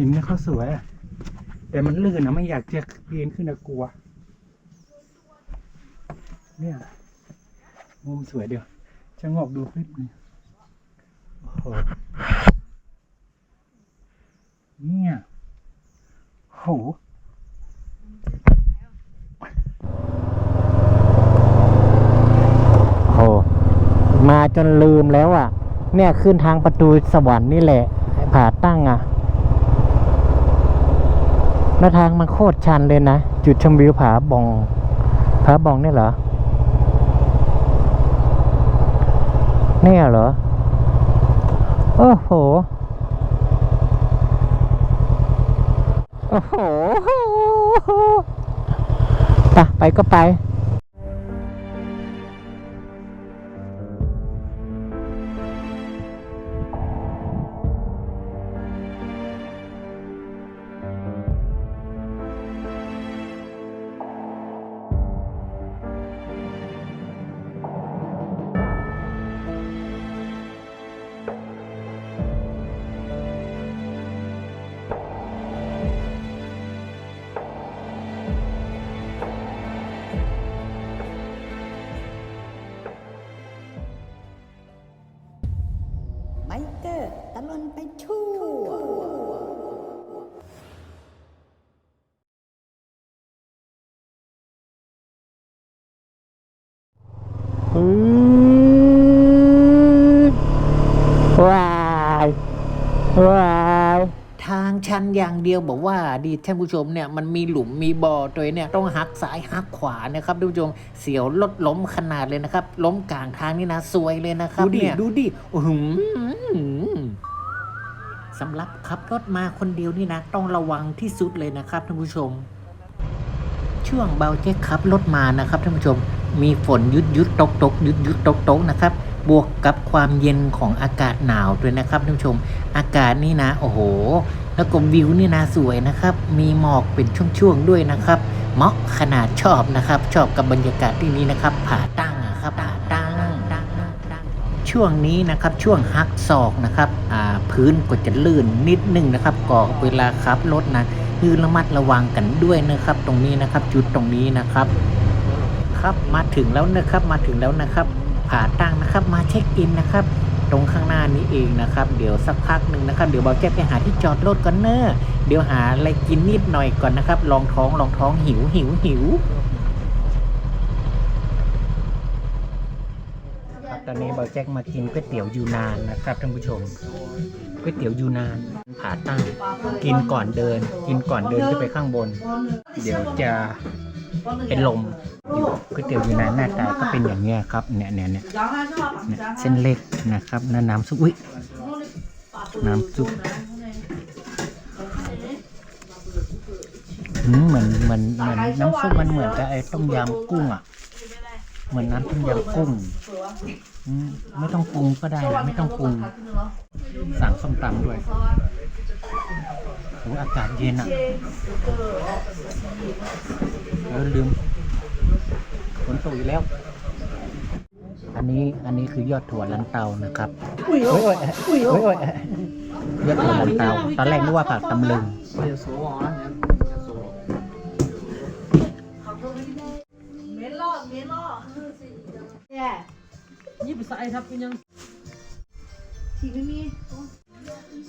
หินนี่เขาสวยอะแต่มันลื่นนะไม่อยากจะปีนขึ้นนะกลัว เนี่ยมุมสวยเดียวจะงอกดูคลิปนึงโอ้โหเนี่ยโหโหมาจนลืมแล้วอะ เนี่ยขึ้นทางประตูสวรรค์นี่แหละผาตั้งอะ แล้วทางมันโคตรชันเลยนะ จุดชมวิวผาบองผาบองเนี่ยเหรอเนี่ยเหรอ โอ้โห โอ้โหไปไปก็ไป เดียวบอกว่าดีท่านผู้ชมเนี่ยมันมีหลุมมีบ่อตัวเนี่ยต้องหักซ้ายหักขวานะครับท่านผู้ชมเสียวรถล้มขนาดเลยนะครับ ล้มกลางทางนี่นะซวยเลยนะครับดูดิดูดิอื้อหือสำหรับขับรถมาคนเดียวนี่นะ ต้องระวังที่สุดเลยนะครับท่านผู้ชม ช่วงเบาเจ๊ขับรถมานะครับท่านผู้ชม มีฝนยุดยุดตกตกยุดยุดตกตกนะครับบวกกับความเย็นของอากาศหนาวด้วยนะครับท่านผู้ชม อากาศนี่นะ โอ้โห แล้วก็วิวนี่นะสวยนะครับ มีหมอกเป็นช่วงๆด้วยนะครับ เหมาะขนาดชอบนะครับ ชอบกับบรรยากาศที่นี้นะครับ ผาตั้งอะครับผาตั้งช่วงนี้นะครับช่วงฮักศอกนะครับอ่าพื้นก็จะลื่นนิดนึงนะครับก็เวลาขับรถนะคือระมัดระวังกันด้วยนะครับ ตรงนี้นะครับ จุดตรงนี้นะครับ ครับมาถึงแล้วนะครับมาถึงแล้วนะครับผาตั้งนะครับมาเช็คอินนะครับ ตรงข้างหน้านี้เองนะครับ เดี๋ยวสักพักหนึ่งนะครับ เดี๋ยวบอกแจ๊ไปหาที่จอดรถก่อนเนอะเดี๋ยวหาอะไรกินนิดหน่อยก่อนนะครับ ลองท้องลองท้องหิวหิวหิวครับตอนนี้บอลแจ็คมากินก๋วยเตี๋ยวยูนานนะครับท่านผู้ชมก๋วยเตี๋ยวยูนานผาตั้งกินก่อนเดิน กินก่อนเดินขึ้นไปข้างบน เดี๋ยวจะ เป็นลมอยู่ก๋วยเตี๋ยวอยูนานหน้าตาก็เป็นอย่างเงี้ยครับเนี่ยเนี่ยเนี่ยเส้นเล็กนะครับน้ำน้ำซุปอุ้ยน้ำซุปเหมือนเหมือนเหมือนน้ำซุปมันเหมือนกับไอ้ต้มยำกุ้งอะ เหมือนน้ำต้มยำกุ้งไม่ต้องปรุงก็ได้นะไม่ต้องปรุง สั่งส้มตำด้วยโอ้อากาศเย็นอะ แล้วลืมฝนตกอีกแล้ว อันนี้อันนี้คือยอดถั่วลันเตานะครับโอ้ยโอ้ยโอ้ยโอ้ยยอดถั่วลันเตา ตอนแรกนึกว่าผักตำลึงยี่สิบสายครับคุณยัง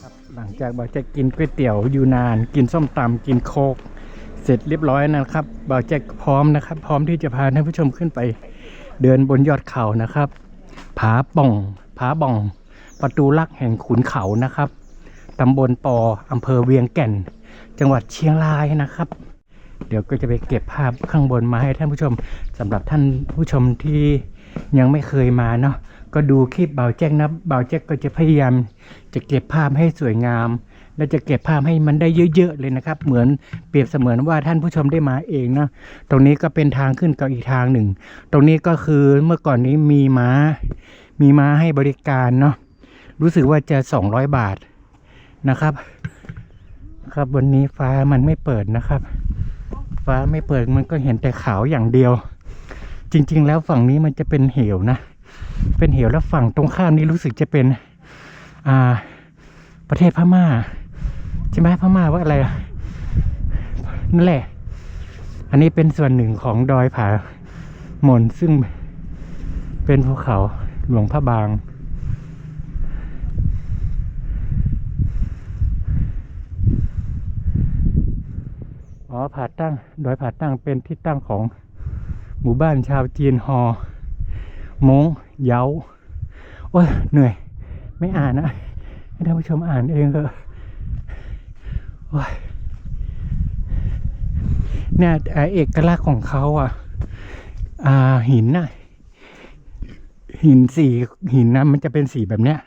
ครับหลังจากบ่าวแจ็คกินก๋วยเตี๋ยวอยู่นาน กินส้มตำกินโคก เสร็จเรียบร้อยนะครับบ่าวแจ็คพร้อมนะครับ พร้อมที่จะพาท่านผู้ชมขึ้นไป เดินบนยอดเขานะครับ ผาป่อง ผาบ่อง ประตูลักแห่งขุนเขานะครับตำบลปออำเภอเวียงแก่น จังหวัดเชียงรายนะครับ เดี๋ยวก็จะไปเก็บภาพข้างบนมาให้ท่านผู้ชมสำหรับท่านผู้ชมที่ยังไม่เคยมาเนาะก็ดูคลิปเบาแจ็คนะเบาแจ็คก็จะพยายามจะเก็บภาพให้สวยงาม และจะเก็บภาพให้มันได้เยอะๆเลยนะครับ เหมือนเปรียบเสมือนว่าท่านผู้ชมได้มาเองนะตรงนี้ก็เป็นทางขึ้นกับอีกทางหนึ่ง ตรงนี้ก็คือเมื่อก่อนนี้มีม้า มีม้าให้บริการเนาะรู้สึกว่าจะสองร้อยบาทนะครับ ครับวันนี้ฟ้ามันไม่เปิดนะครับ ฟ้าไม่เปิดมันก็เห็นแต่ขาวอย่างเดียว จริง ๆ แล้วฝั่งนี้มันจะเป็นเหวนะ เป็นเหวแล้วฝั่งตรงข้ามนี้รู้สึกจะเป็นอ่าประเทศพม่า ใช่ไหมพม่าว่าอะไรนั่นแหละ อันนี้เป็นส่วนหนึ่งของดอยผาหมนซึ่งเป็นภูเขาหลวงพระบาง อ๋อผาตั้งดอยผาตั้งเป็นที่ตั้งของหมู่บ้านชาวจีนฮอมงเยาโอ้ยเหนื่อย ไม่อ่านนะให้ท่านผู้ชมอ่านเองเถอะ เนี่ยเอกลักษณ์ของเขาอะ อ่าหินน่ะ หินสีหินนะมันจะเป็นสีแบบเนี้ย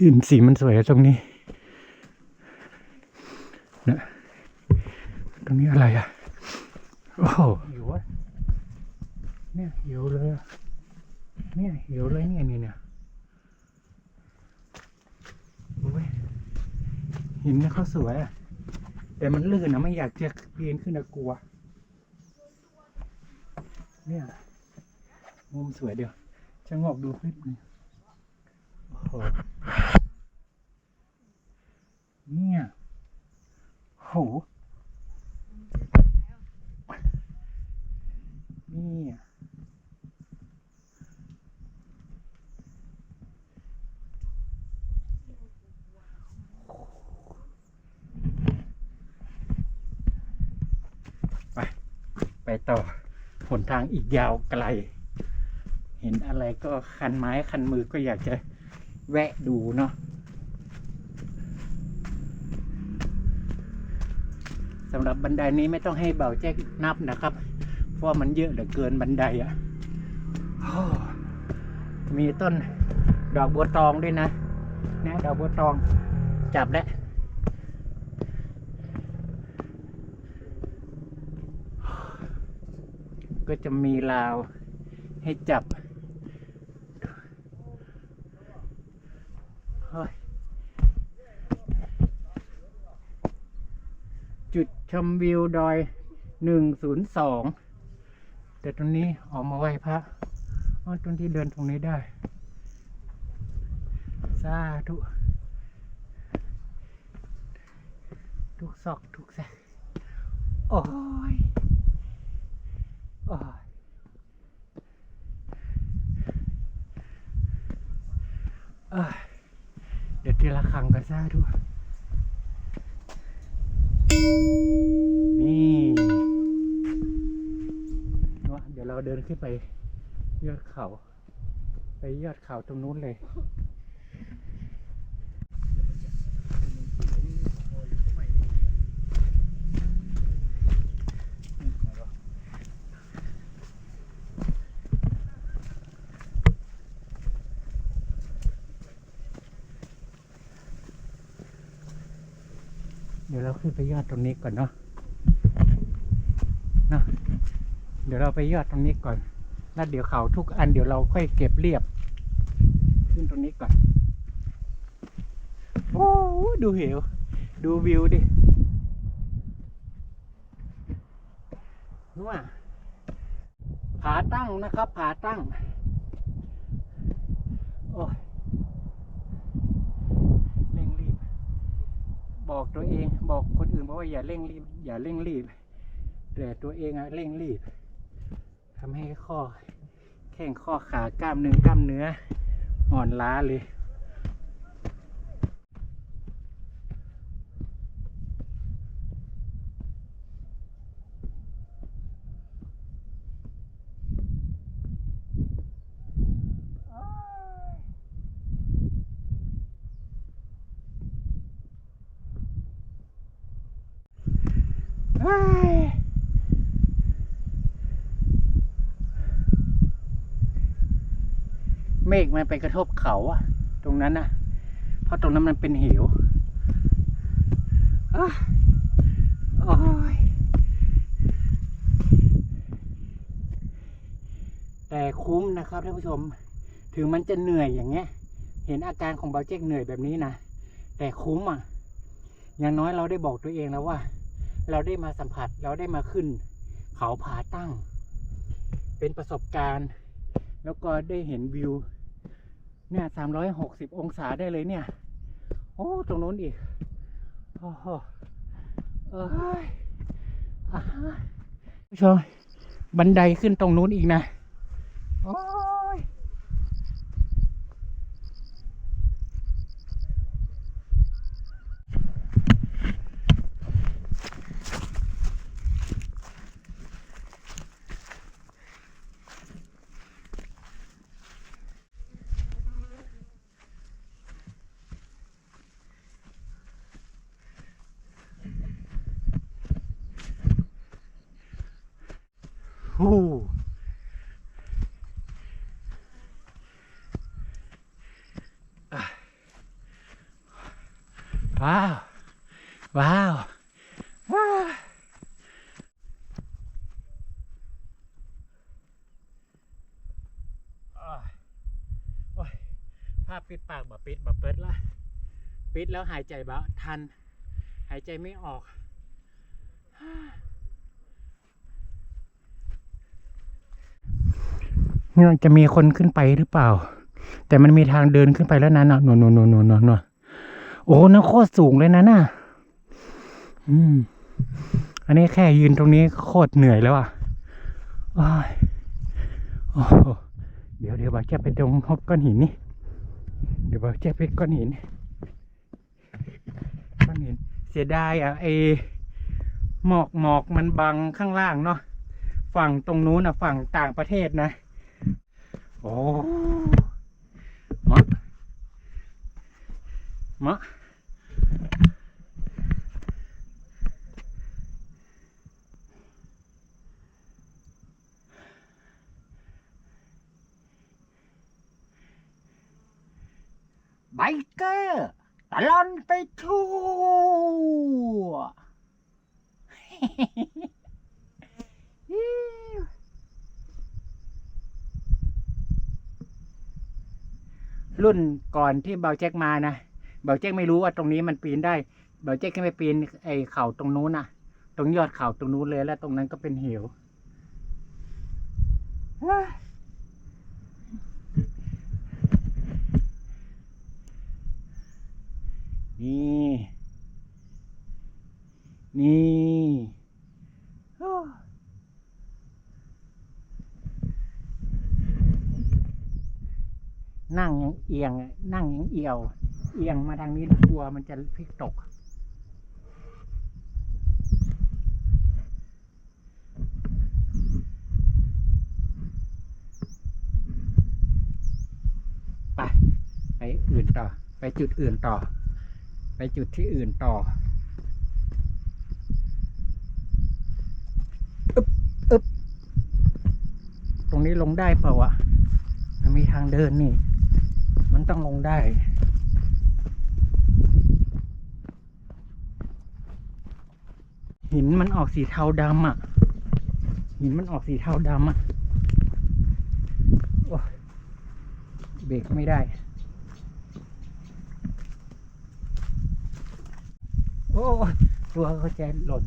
หินสีมันสวยตรงนี้นะตรงนี้อะไรอะ โอ้โหหิวอะเนี่ยหิวเลยเนี่ยหิวเลยเนี่ยเนี่ยเนี่ย หินเนี่ยเขาสวยอะแต่มันลื่นนะไม่อยากจะปีนขึ้นนะกลัว เนี่ยมุมสวยเดียวจะงอกดูคลิปนี้โอ้โหเนี่ยโห ต่อหนทางอีกยาวไกล เห็นอะไรก็คันไม้คันมือก็อยากจะแวะดูเนาะสำหรับบันไดนี้ไม่ต้องให้เบาแจ้งนับนะครับ เพราะมันเยอะเหลือเกินบันไดอะ่ะมีต้นดอกบัวตองด้วยนะนะดอกบัวตองจับแล้ว ก็จะมีราวให้จับจุดชมวิวดอยหนึ่งศูนย์สองแต่ตรงนี้ออกมาไหว้พระอ๋อตรงที่เดินตรงนี้ได้ สาธุ ทุกซอกทุกแซกโอ้ย เดี๋ยวทีละครั้งก็ซาดูนี่เนาะเดี๋ยวเราเดินขึ้นไปยอดเขา ไปยอดเขาตรงนู้นเลย ดี๋ยวเราขึ้นไปยอดตรงนี้ก่อนเนาะเนาะเดี๋ยวเราไปยอดตรงนี้ก่อนแล้วเดี๋ยวเขาทุกอันเดี๋ยวเราค่อยเก็บเรียบ ขึ้นตรงนี้ก่อนโอ้ดูเหว ดูวิวดินู่นอะผาตั้งนะครับผาตั้ง โอ้ยเร่งรีบ บอก ตัวเองบอกคนอื่นบอกว่าอย่าเร่งรีบอย่าเร่งรีบ แต่ตัวเองอะเร่งรีบทำให้ข้อแข้งข้อขากล้ามเนื้อกล้ามเนื้ออ่อนล้าเลย เฮ้ย เมฆมันไปกระทบเขาอะตรงนั้นนะเพราะตรงนั้นมันเป็นเหวอโอ้ยแต่คุ้มนะครับท่านผู้ชม ถึงมันจะเหนื่อยอย่างเงี้ย เห็นอาการของเบาเจ๊กเหนื่อยแบบนี้นะ แต่คุ้มอะ อย่างน้อยเราได้บอกตัวเองแล้วว่า เราได้มาสัมผัส เราได้มาขึ้น เขาผาตั้ง เป็นประสบการณ์ แล้วก็ได้เห็นวิว เนี่ยสามร้อยหกสิบองศาได้เลยเนี่ย โอ้ ตรงนู้นอีก โอ้โหเอ้ยอ่าผู้ชมบันไดขึ้นตรงนู้นอีกนะ โอ้ย ฮู้อะ ว้าว ว้าว ว้าวอะโอ้ยผ้าปิดปากบ่ปิดบ่เปิดละ ปิดแล้วหายใจบ่ทัน หายใจไม่ออกเนี่ยจะมีคนขึ้นไปหรือเปล่า แต่มันมีทางเดินขึ้นไปแล้วนั้นน่ะหนนนนนน โอ้นั่นโคตรสูงเลยนะน่ะ อืม อันนี้แค่ยืนตรงนี้โคตรเหนื่อยแล้วอะอ้ายโอ้เดี๋ยวเดี๋ยวบาแจไปตรงฮอบก้อนหินนี่ เดี๋ยวบาแจไปก้อนหิน ก้อนหิน เสียดายอะไอหมอกหมอกมันบังข้างล่างเนาะ ฝั่งตรงนู้นอะ ฝั่งต่างประเทศนะ โอ้มะมะ ไบเกอร์ตลอนไปทั่วรุ่นก่อนที่เบาแจ็คมานะ เบาแจ็คไม่รู้ว่าตรงนี้มันปีนได้ เบาแจ็คแค่ไปปีนไอ้เข่าตรงนู้นน่ะตรงยอดเข่าตรงนู้นเลยแล้วตรงนั้นก็เป็นเหวนี่ นี่นั่งยังเอียง นั่งยังเอียว เอียงมาทางนี้กลัวมันจะพลิกตก ไป ไปอื่นต่อ ไปจุดอื่นต่อ ไปจุดที่อื่นต่ออึ๊บอึ๊บตรงนี้ลงได้เปล่าวะมันมีทางเดินนี่ มันต้องลงได้ หินมันออกสีเทาดำอะ หินมันออกสีเทาดำอะโอ้เบรกไม่ได้โอ้ตัวเขาจะหล่น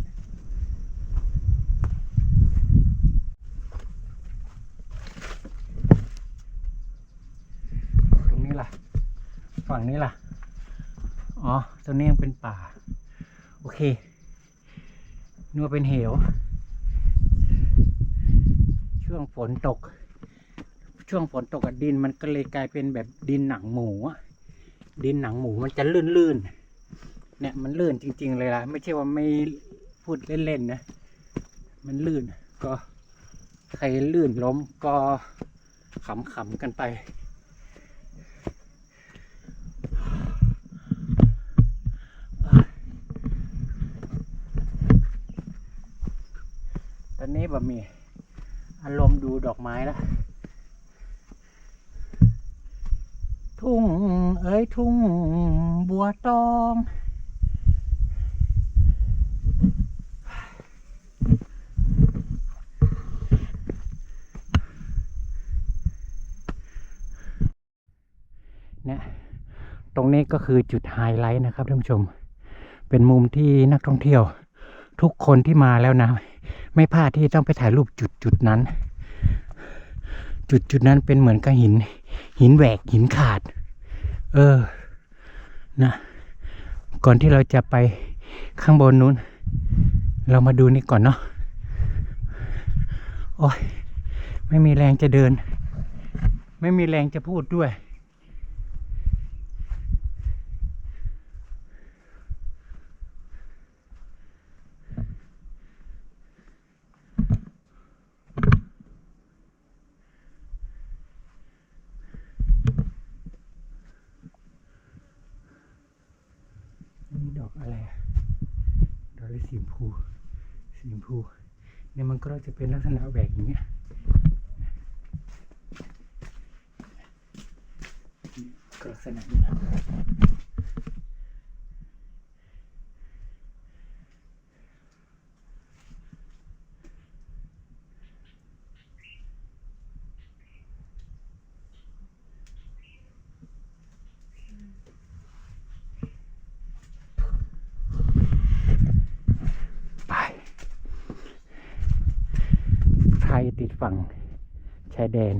ตรงนี้ล่ะ ฝั่งนี้ล่ะ อ๋อตรงนี้ยังเป็นป่า โอเค นัวเป็นเหว ช่วงฝนตก ช่วงฝนตกดินมันก็เลยกลายเป็นแบบดินหนังหมูอะดินหนังหมูมันจะลื่นๆเนี่ยมันลื่นจริง ๆ เลยล่ะ ไม่ใช่ว่าไม่พูดเล่นๆนะ มันลื่นก็ใครลื่นล้มก็ขำๆกันไป ตอนนี้แบบมีอารมณ์ดูดอกไม้แล้วทุ่งเอ้ยทุ่งบัวตองเนี่ยตรงนี้ก็คือจุดไฮไลท์นะครับท่านผู้ชม เป็นมุมที่นักท่องเที่ยว ทุกคนที่มาแล้วนะ ไม่พลาดที่ต้องไปถ่ายรูปจุดจุดนั้น จุดจุดนั้นเป็นเหมือนกับหิน หินแหวกหินขาด เออนะก่อนที่เราจะไปข้างบนนู้น เรามาดูนี่ก่อนเนาะโอ้ยไม่มีแรงจะเดิน ไม่มีแรงจะพูดด้วย นี่ดอกอะไรอะดอกอะไรสีชมพููเนี่ยมันก็จะเป็นลักษณะแหวกอย่างเงี้ยลักษณะนี้ไปไทยติดฝั่งชายแดน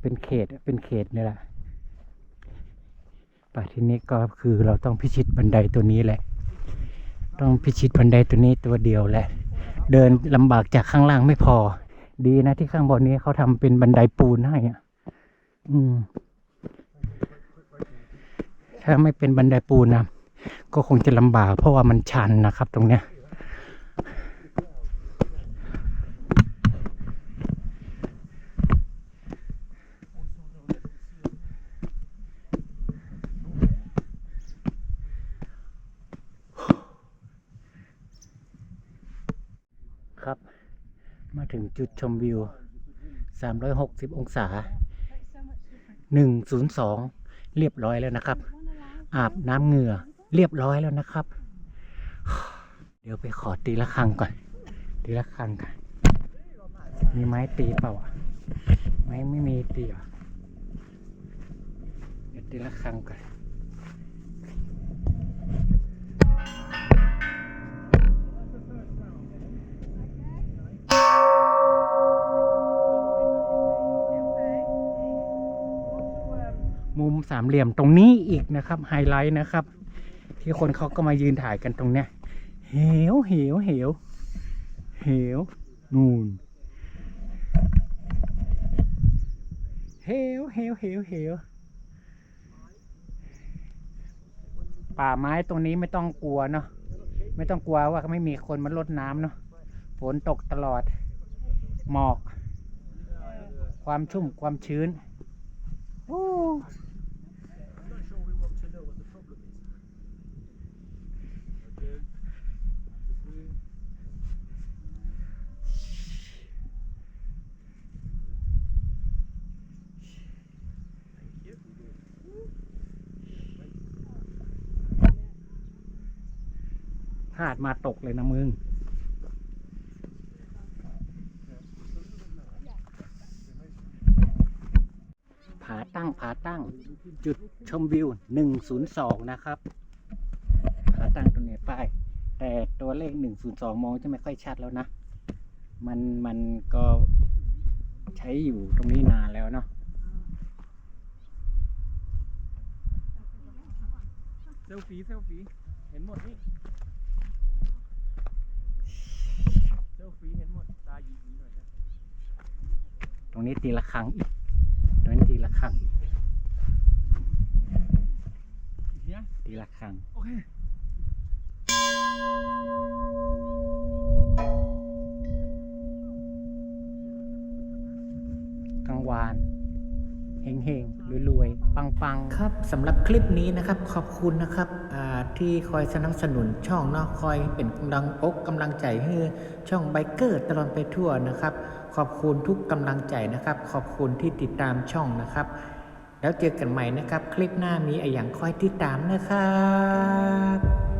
เป็นเขตเป็นเขตนี่แหละป่าที่นี้ก็คือเราต้องพิชิตบันไดตัวนี้แหละ ต้องพิชิตบันไดตัวนี้ตัวเดียวแหละ เดินลำบากจากข้างล่างไม่พอ ดีนะที่ข้างบนนี้เขาทำเป็นบันไดปูนให้อะอืม ถ้าไม่เป็นบันไดปูนนะก็คงจะลำบากเพราะว่ามันชันนะครับ ตรงเนี้ย ครับ มาถึง จุดชมวิว 360 องศา 102 เรียบร้อยแล้วนะครับ อาบน้ำเหงื่อเรียบร้อยแล้วนะครับ เดี๋ยวไปขอตีละครังก่อน ตีละครังก่อนมีไม้ตีเปล่าไม้ไม่มีตีอะเดี๋ยวตีละครังก่อน มุมสามเหลี่ยมตรงนี้อีกนะครับไฮไลท์นะครับ ที่คนเขาก็มายืนถ่ายกันตรงเนี้ยเหวเหวเหวเหวนู่นเหวเหวเหวเหวป่าไม้ตรงนี้ไม่ต้องกลัวเนาะไม่ต้องกลัวว่าไม่มีคนมาลดน้ำเนาะฝนตกตลอด หมอก ความชุ่มความชื้นโาดมาตกเลยนะมึง ผาตั้งผาตั้ง จุดชมวิวหนึ่งศูนย์สองนะครับ ผาตั้งตรงนี้ป้าย แต่ตัวเลขหนึ่งศูนย์สองมองจะไม่ค่อยชัดแล้วนะ มันมันก็ใช้อยู่ตรงนี้นานแล้วเนาะเซลฟี่เซลฟี่เห็นหมดนี่เซลฟี่เห็นหมด ตาหยีๆหน่อยนะ ต รงนี้ตีละครั้งอีกตรงนี้ตีละครั้งอีกเฮียตีละครั้งโอเคกลางวานเฮงเฮงรวยๆปังปังๆ ครับสำหรับคลิปนี้นะครับขอบคุณนะครับอ่า ที่คอยสนับสนุนช่องเนาะคอยเป็นกำลังอกกำลังใจให้ช่องไบเกอร์ตลอดไปทั่วนะครับ ขอบคุณทุกกำลังใจนะครับ ขอบคุณที่ติดตามช่องนะครับ แล้วเจอกันใหม่นะครับ คลิปหน้ามีอะไรอย่างคอยติดตามนะครับ